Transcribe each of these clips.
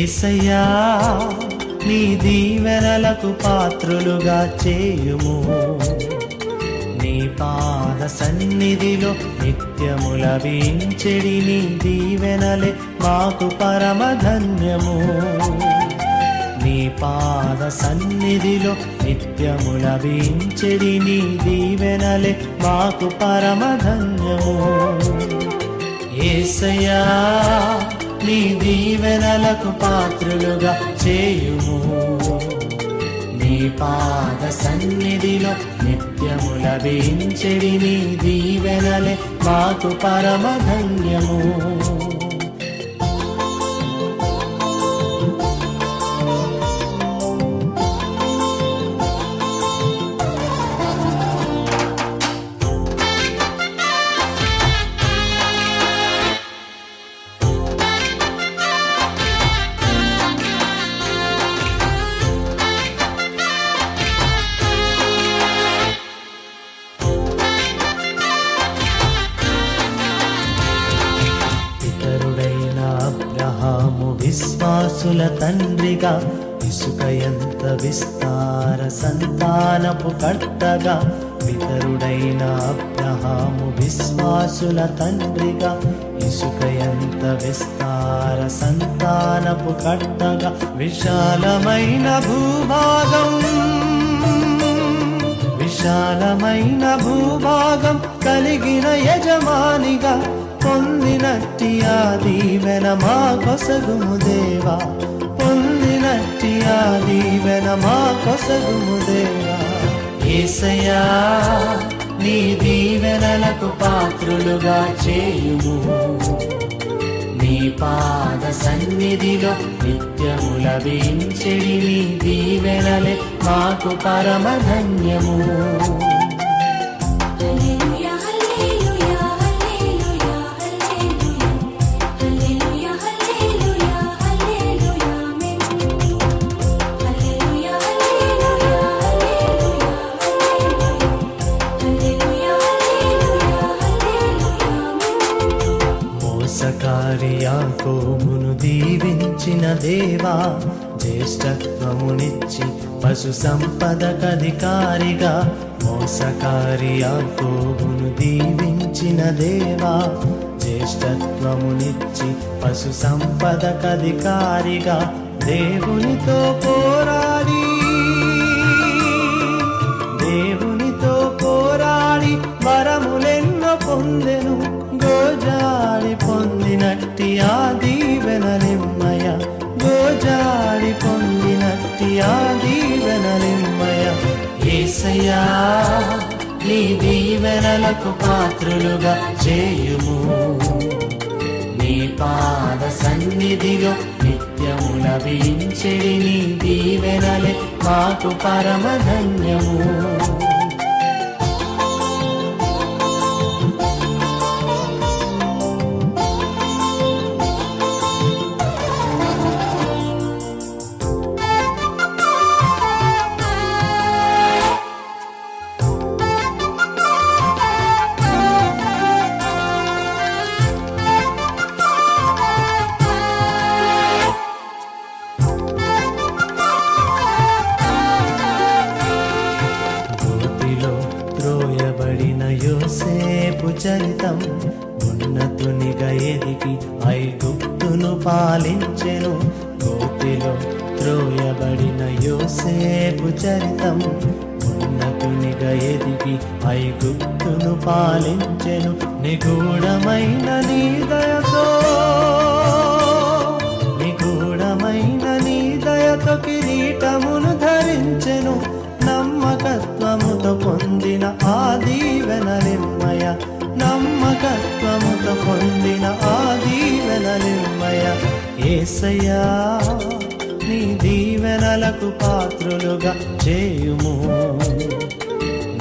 ఏసయ్యా నీ దీవెనలకు పాత్రులుగా చేయుము. నీ పాద సన్నిధిలో నిత్యము వీంచెడి నీ దీవెనలే మాకు పరమధన్యము నీ పాద సన్నిధిలో నిత్యము వీంచెడి నీ దీవెనలే మాకు పరమధన్యము ఏసయ్యా నీ దీవెనలకు పాత్రులుగా చేయుము. నీ పాద సన్నిధిలో నిత్యము వేంచెడి నీ దీవెనలే మాకు పరమధన్యము విశ్వాసుల తండ్రిగా ఇసుక ఎంత విస్తార సంతానపు కర్తగా పితరుడైన అబ్రహాము విశ్వాసుల తండ్రిగా ఇసుక ఎంత విస్తార సంతానపు కర్తగా విశాలమైన భూభాగం. విశాలమైన భూభాగం కలిగిన యజమానిగా పొందినట్టి ఆ దీవెన మా కొసగుము దేవా. పొందినట్టి ఆ దీవెన మా కొసగుము దేవా. ఏసయా నీ దీవెనలకు పాత్రులుగా చేయుము. నీ పాద సన్నిధిలో నిత్యము వేంచెడి నీ దీవెనలే మాకు పరమధన్యము మోసకారి యాకోబును దీవించిన దేవా జ్యేష్ఠత్వమునిచ్చి పశు సంపదకధికారిగా మోసకారి యాకోబును దీవించిన దేవా జ్యేష్ఠత్వమునిచ్చి పశు సంపదకధికారిగా దేవునితో పోరా పొందినట్టి ఆ దీవెనలిమ్మయ ఏసయ్యా నీ దీవెనలకు పాత్రులుగా చేయుము. నీ పాద సన్నిధిలో నిత్యముల వీంచెడి నీ దీవెనలే మాకు పరమధన్యము యోసేపు చరితం ఉన్నతునిగా ఎదిగి ఐగుప్తును పాలించెను. గోతిలో త్రోయబడిన యోసేపు చరితం ఉన్నతునిగా ఎదిగి ఐగుప్తును పాలించెను. నిగూఢమైన నీ దయతో ఏసయ్యా నీ దీవెనలకు పాత్రులుగా చేయుము.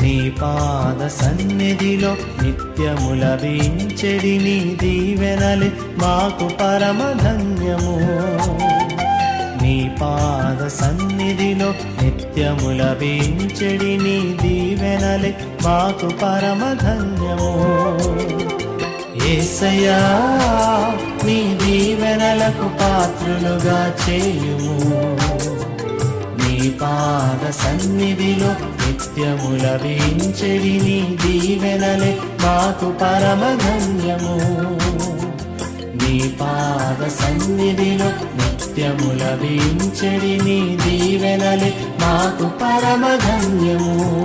నీ పాద సన్నిధిలో నిత్యము వీంచెడి నీ దీవెనలే మాకు పరమధన్యము నీ పాద సన్నిధిలో నిత్యము వీంచెడి నీ దీవెనలే మాకు పరమధన్యము ఏసయా నీ దీవెనలకు పాత్రులుగా చేయుము. నీ పాద సన్నిధిలో నిత్యముల వీంచెడి నీ దీవెనలే మాకు పరమధన్యము. నీ పాద సన్నిధిలో నిత్యముల వీంచెడి నీ దీవెనలే మాకు పరమధన్యము.